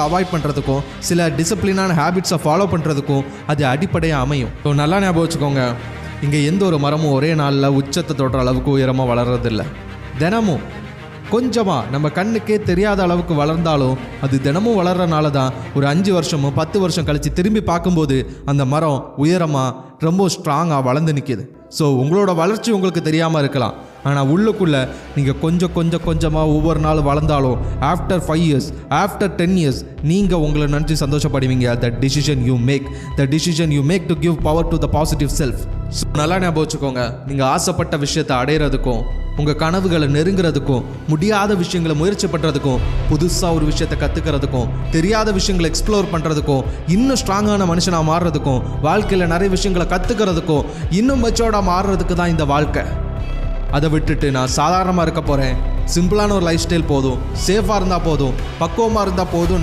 Avoid பண்ணுறதுக்கும் சில டிசிப்ளினான ஹேபிட்ஸை follow பண்ணுறதுக்கும் அது அடிப்படையாக அமையும். ஸோ நல்லா ஞாபகம் வச்சுக்கோங்க. இங்கே எந்த ஒரு மரமும் ஒரே நாளில் உச்சத்தை தொடுற அளவுக்கு உயரமாக வளர்றதில்ல. தினமும் கொஞ்சமாக நம்ம கண்ணுக்கே தெரியாத அளவுக்கு வளர்ந்தாலும் அது தினமும் வளர்கிறனால தான் ஒரு அஞ்சு வருஷமும் பத்து வருஷம் கழித்து திரும்பி பார்க்கும்போது அந்த மரம் உயரமாக ரொம்ப ஸ்ட்ராங்காக வளர்ந்து நிற்கிது ஸோ உங்களோட வளர்ச்சி உங்களுக்கு தெரியாமல் இருக்கலாம். ஆனால் உள்ளுக்குள்ளே நீங்கள் கொஞ்சம் கொஞ்சம் கொஞ்சமாக ஒவ்வொரு நாள் வளர்ந்தாலும் after five years after ten years நீங்கள் உங்களை நினச்சி சந்தோஷப்படுவீங்க. The decision you make the decision you make to give power to the positive self so நல்லா ஞாபகம் வச்சுக்கோங்க. நீங்கள் ஆசைப்பட்ட விஷயத்தை அடையிறதுக்கும் உங்கள் கனவுகளை நெருங்குறதுக்கும் முடியாத விஷயங்களை முயற்சி பண்ணுறதுக்கும் புதுசாக ஒரு விஷயத்தை கற்றுக்கிறதுக்கும் தெரியாத விஷயங்களை எக்ஸ்ப்ளோர் பண்ணுறதுக்கும் இன்னும் ஸ்ட்ராங்கான மனுஷனாக மாறுறதுக்கும் வாழ்க்கையில் நிறைய விஷயங்களை கற்றுக்கிறதுக்கும் இன்னும் மெச்சோர்டாக மாறுறதுக்கு தான் இந்த வாழ்க்கை. அதை விட்டுட்டு நான் சாதாரணமாக இருக்க போகிறேன் சிம்பிளான ஒரு லைஃப் ஸ்டைல் போதும் சேஃபாக இருந்தால் போதும். பக்குவமாக இருந்தால் போதும்.